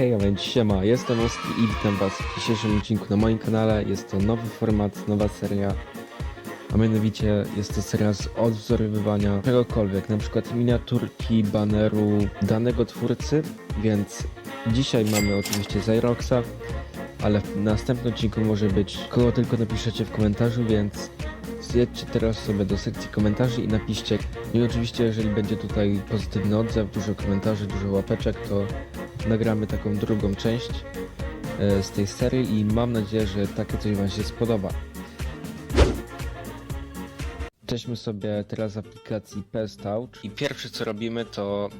Okej, a więc siema, jestem Oski i witam was w dzisiejszym odcinku na moim kanale. Jest to nowy format, nowa seria, a mianowicie jest to seria z odwzorowywania czegokolwiek, na przykład miniaturki, baneru danego twórcy, więc dzisiaj mamy oczywiście Zyroxa, ale w następnym odcinku może być kogo tylko napiszecie w komentarzu, więc zjedźcie teraz sobie do sekcji komentarzy i napiszcie. I oczywiście jeżeli będzie tutaj pozytywny odzew, dużo komentarzy, dużo łapeczek, to nagramy taką drugą część e, z tej serii i mam nadzieję, że takie coś Wam się spodoba. Przejdźmy sobie teraz z aplikacji Pestouch i pierwsze co robimy to,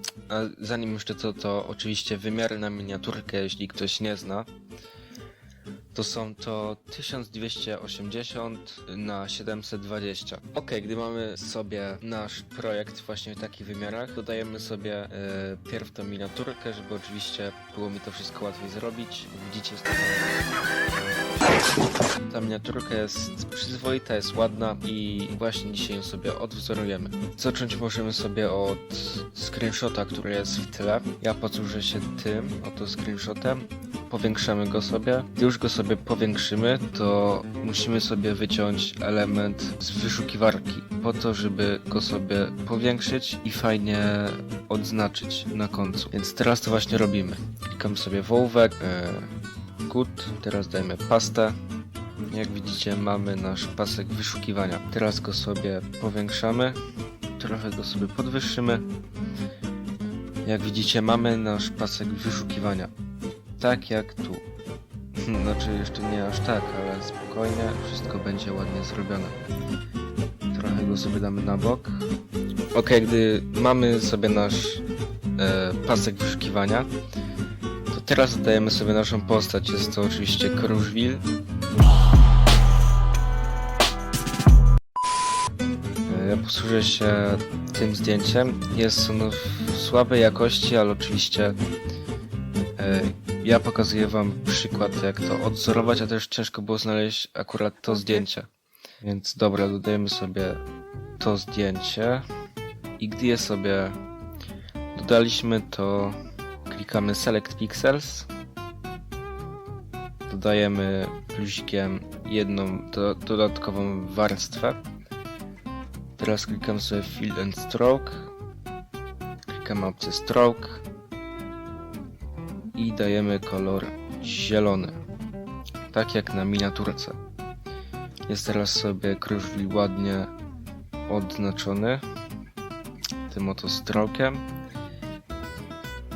zanim jeszcze to, to oczywiście wymiary na miniaturkę, jeśli ktoś nie zna. To są to 1280 na 720. Ok, gdy mamy sobie nasz projekt właśnie w takich wymiarach, dodajemy sobie e, pierw tą miniaturkę, żeby oczywiście było mi to wszystko łatwiej zrobić. Widzicie, jest ta miniaturka jest przyzwoita, jest ładna i właśnie dzisiaj ją sobie odwzorujemy. Zacząć możemy sobie od screenshota, który jest w tle. Ja posłużę się tym, oto screenshotem powiększamy go sobie. Gdy już go sobie powiększymy, to musimy sobie wyciąć element z wyszukiwarki po to, żeby go sobie powiększyć i fajnie odznaczyć na końcu. Więc teraz to właśnie robimy. Klikam sobie w ołówek, e, good, teraz dajemy pastę. Jak widzicie mamy nasz pasek wyszukiwania. Teraz go sobie powiększamy, trochę go sobie podwyższymy. Jak widzicie mamy nasz pasek wyszukiwania tak jak tu. Znaczy jeszcze nie aż tak, ale spokojnie, wszystko będzie ładnie zrobione. Trochę go sobie damy na bok. Ok, gdy mamy sobie nasz e, pasek wyszukiwania, to teraz dodajemy sobie naszą postać. Jest to oczywiście Kruszwil. E, Ja posłużę się tym zdjęciem. Jest ono w słabej jakości, ale oczywiście e, ja pokazuję wam przykład jak to odzorować, a też ciężko było znaleźć akurat to zdjęcie. Więc dobra, dodajemy sobie to zdjęcie i gdy je sobie dodaliśmy, to klikamy Select Pixels. Dodajemy plusikiem jedną do, dodatkową warstwę. Teraz klikam sobie Fill and Stroke. Klikam opcję Stroke i dajemy kolor zielony, tak jak na miniaturce. Jest teraz sobie kruszwil ładnie odznaczony tym oto strokiem.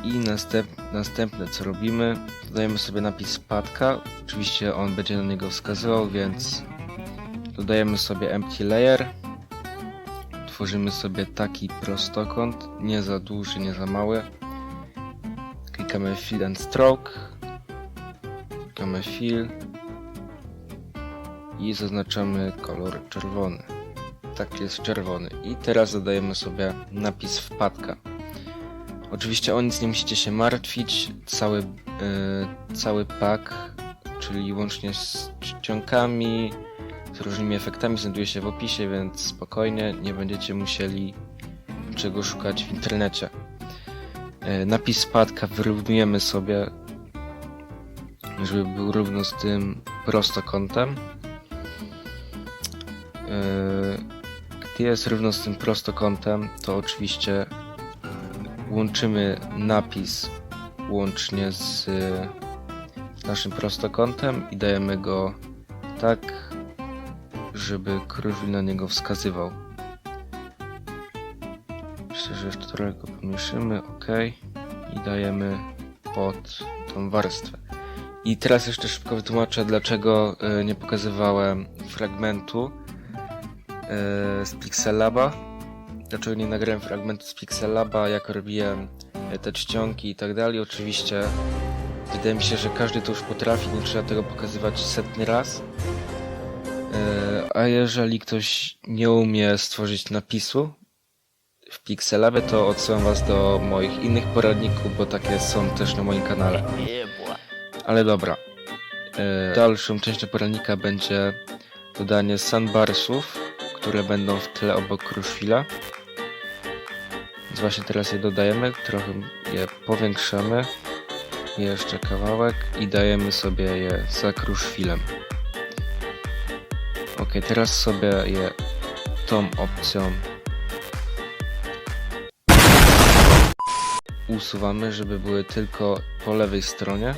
I następ, następne co robimy, dodajemy sobie napis spadka, oczywiście on będzie na niego wskazywał, więc dodajemy sobie empty layer, tworzymy sobie taki prostokąt, nie za duży, nie za mały, klikamy fill and stroke, klikamy fill i zaznaczamy kolor czerwony. Tak jest czerwony. I teraz dodajemy sobie napis wpadka. Oczywiście o nic nie musicie się martwić. Cały, yy, cały pack, czyli łącznie z czcionkami, z różnymi efektami znajduje się w opisie, więc spokojnie, nie będziecie musieli czego szukać w internecie. E, napis spadka wyrównujemy sobie, żeby był równo z tym prostokątem. E, Gdy jest równo z tym prostokątem, to oczywiście łączymy napis łącznie z naszym prostokątem i dajemy go tak, żeby krużwil na niego wskazywał. Myślę, że jeszcze trochę go pomieszymy, ok. I dajemy pod tą warstwę. I teraz jeszcze szybko wytłumaczę, dlaczego e, nie pokazywałem fragmentu e, z Pixelaba. Dlaczego nie nagrałem fragmentu z Pixelaba, jak robiłem e, te czcionki i tak dalej. Oczywiście wydaje mi się, że każdy to już potrafi, nie trzeba tego pokazywać setny raz. A jeżeli ktoś nie umie stworzyć napisu, w Pixelabie, to odsyłam was do moich innych poradników, bo takie są też na moim kanale. Ale dobra. E, dalszą częścią poradnika będzie dodanie sandbarsów, które będą w tle obok Kruszwila. Więc właśnie teraz je dodajemy, trochę je powiększamy. Jeszcze kawałek i dajemy sobie je za kruszwilem. Ok, teraz sobie je tą opcją usuwamy, żeby były tylko po lewej stronie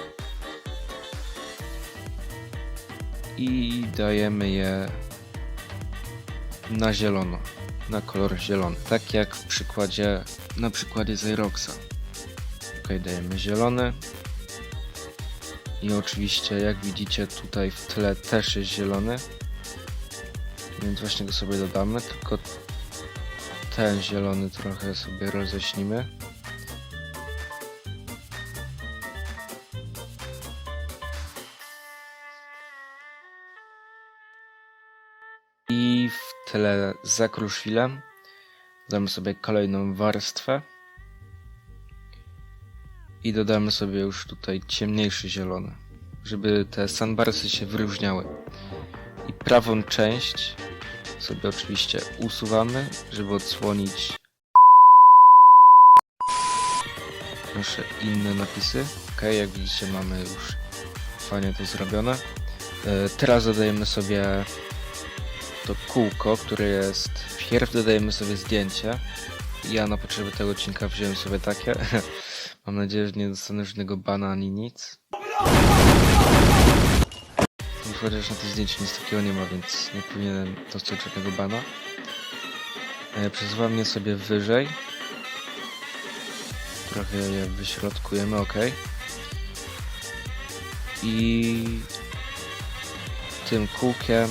i dajemy je na zielono, na kolor zielony, tak jak w przykładzie, na przykładzie Zyroxa. Ok, dajemy zielony i oczywiście jak widzicie tutaj w tle też jest zielony, więc właśnie go sobie dodamy, tylko ten zielony trochę sobie roześnimy. Tle za kruszwilem damy sobie kolejną warstwę i dodamy sobie już tutaj ciemniejszy zielony, żeby te sunbarsy się wyróżniały. I prawą część sobie oczywiście usuwamy, żeby odsłonić nasze inne napisy. Ok, jak widzicie mamy już fajnie to zrobione. E, Teraz dodajemy sobie to kółko, które jest... Pierw dodajemy sobie zdjęcie. Ja na potrzeby tego odcinka wziąłem sobie takie. Mam nadzieję, że nie dostanę żadnego bana ani nic. Chociaż na tym zdjęciu nic takiego nie ma, więc nie powinienem dostać żadnego bana. E, Przesuwam je sobie wyżej. Trochę je wyśrodkujemy, ok. I tym kółkiem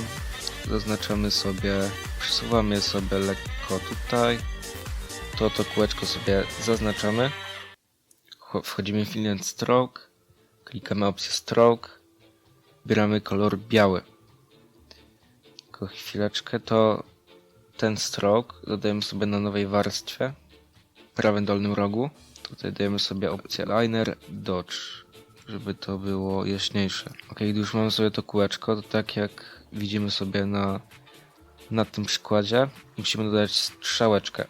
zaznaczamy sobie, przesuwamy sobie lekko tutaj. To to kółeczko sobie zaznaczamy. Wcho- Wchodzimy w and Stroke, klikamy opcję Stroke, bieramy kolor biały. Tylko chwileczkę, to ten stroke dodajemy sobie na nowej warstwie, w prawym dolnym rogu. Tutaj dajemy sobie opcję Liner, Dodge, żeby to było jaśniejsze. Ok, gdy już mamy sobie to kółeczko, to tak jak widzimy sobie na, na tym przykładzie, musimy dodać strzałeczkę.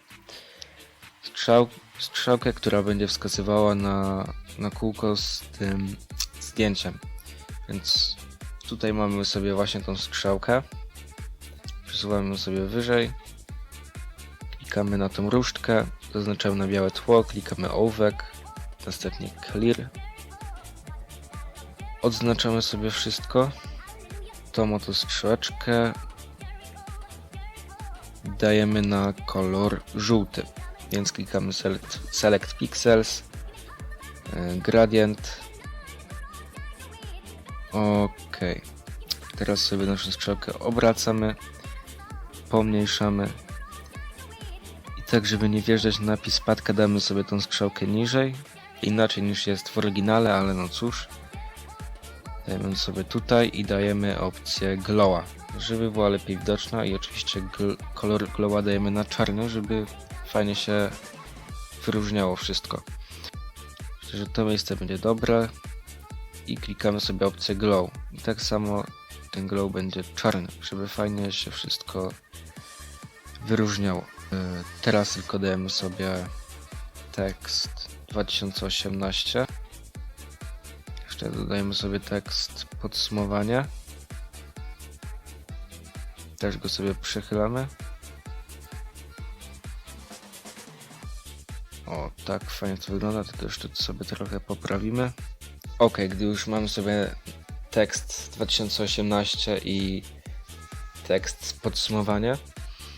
Strzał, strzałkę, która będzie wskazywała na, na kółko z tym zdjęciem. Więc tutaj mamy sobie właśnie tą strzałkę. Przesuwamy sobie wyżej. Klikamy na tą różdżkę, zaznaczamy na białe tło, klikamy ołówek, następnie clear. Odznaczamy sobie wszystko. Tą oto strzałeczkę dajemy na kolor żółty. Więc klikamy select, select pixels, e, gradient, Ok. Teraz sobie naszą strzałkę obracamy, pomniejszamy. I tak, żeby nie wjeżdżać na napis spadka, damy sobie tą strzałkę niżej. Inaczej niż jest w oryginale, ale no cóż. Dajemy sobie tutaj i dajemy opcję glowa, żeby była lepiej widoczna i oczywiście gl kolor glowa dajemy na czarny, żeby fajnie się wyróżniało wszystko. Myślę, że to miejsce będzie dobre i klikamy sobie opcję glow. I tak samo ten glow będzie czarny, żeby fajnie się wszystko wyróżniało. E, Teraz tylko dajemy sobie tekst 2018. Jeszcze dodajemy sobie tekst podsumowania. Też go sobie przechylamy. O, tak fajnie to wygląda, tylko jeszcze to sobie trochę poprawimy. Ok, gdy już mamy sobie tekst 2018 i tekst podsumowania.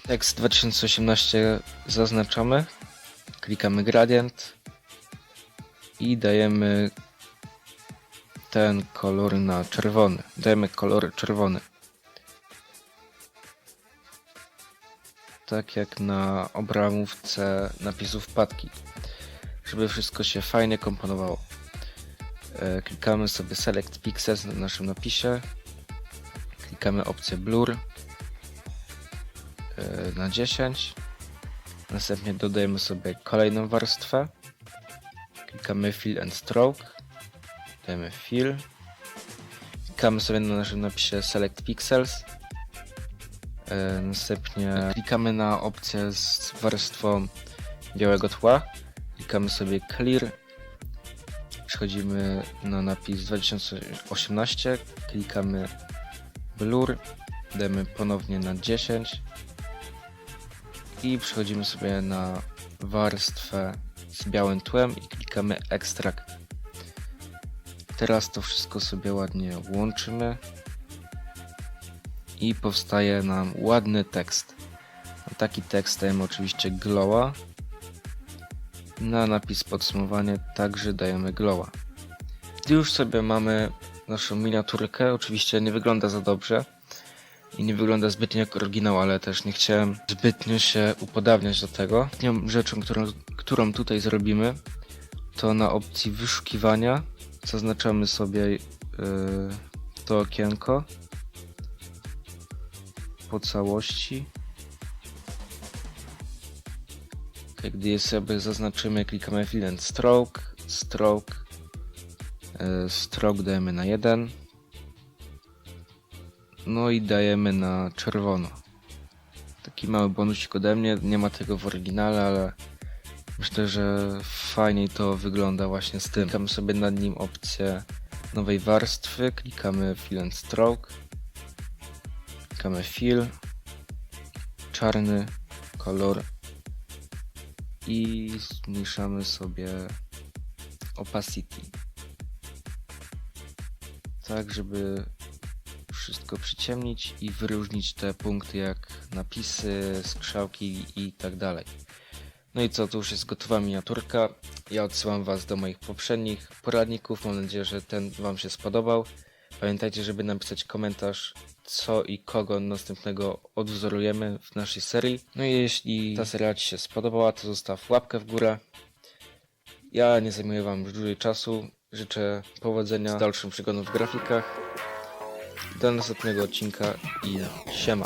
Tekst 2018 zaznaczamy, klikamy gradient i dajemy ten kolor na czerwony. Dajemy kolor czerwony. Tak jak na obramówce napisów wpadki, żeby wszystko się fajnie komponowało. E, Klikamy sobie Select Pixels na naszym napisie. Klikamy opcję Blur e, na 10. Następnie dodajemy sobie kolejną warstwę. Klikamy Fill and Stroke. Dajemy Fill. Klikamy sobie na naszym napisie Select Pixels. E, Następnie klikamy na opcję z warstwą białego tła. Klikamy sobie Clear Przechodzimy na napis 2018, klikamy blur, dajemy ponownie na 10 i przechodzimy sobie na warstwę z białym tłem i klikamy ekstrakt. Teraz to wszystko sobie ładnie łączymy i powstaje nam ładny tekst. Na taki tekst dajemy oczywiście glowa. Na napis podsumowanie także dajemy glowa. Już sobie mamy naszą miniaturkę, oczywiście nie wygląda za dobrze i nie wygląda zbytnio jak oryginał, ale też nie chciałem zbytnio się upodabniać do tego. Ostatnią rzeczą, którą, którą tutaj zrobimy, to na opcji wyszukiwania zaznaczamy sobie yy, to okienko po całości. Ok, Gdy je sobie zaznaczymy, klikamy fill and stroke, stroke, yy, stroke dajemy na 1, no i dajemy na czerwono. Taki mały bonusik ode mnie, nie ma tego w oryginale, ale myślę, że fajniej to wygląda właśnie z tym. Klikamy sobie nad nim opcję nowej warstwy, klikamy fill and stroke, klikamy fill, czarny kolor i zmniejszamy sobie opacity. Tak, żeby wszystko przyciemnić i wyróżnić te punkty jak napisy, skrzałki i tak dalej. No i co, to już jest gotowa miniaturka. Ja odsyłam Was do moich poprzednich poradników. Mam nadzieję, że ten Wam się spodobał. Pamiętajcie, żeby napisać komentarz, co i kogo następnego odwzorujemy w naszej serii. No i jeśli ta seria Ci się spodobała, to zostaw łapkę w górę. Ja nie zajmuję Wam już dłużej czasu. Życzę powodzenia z dalszym przygodą w grafikach. Do następnego odcinka i siema.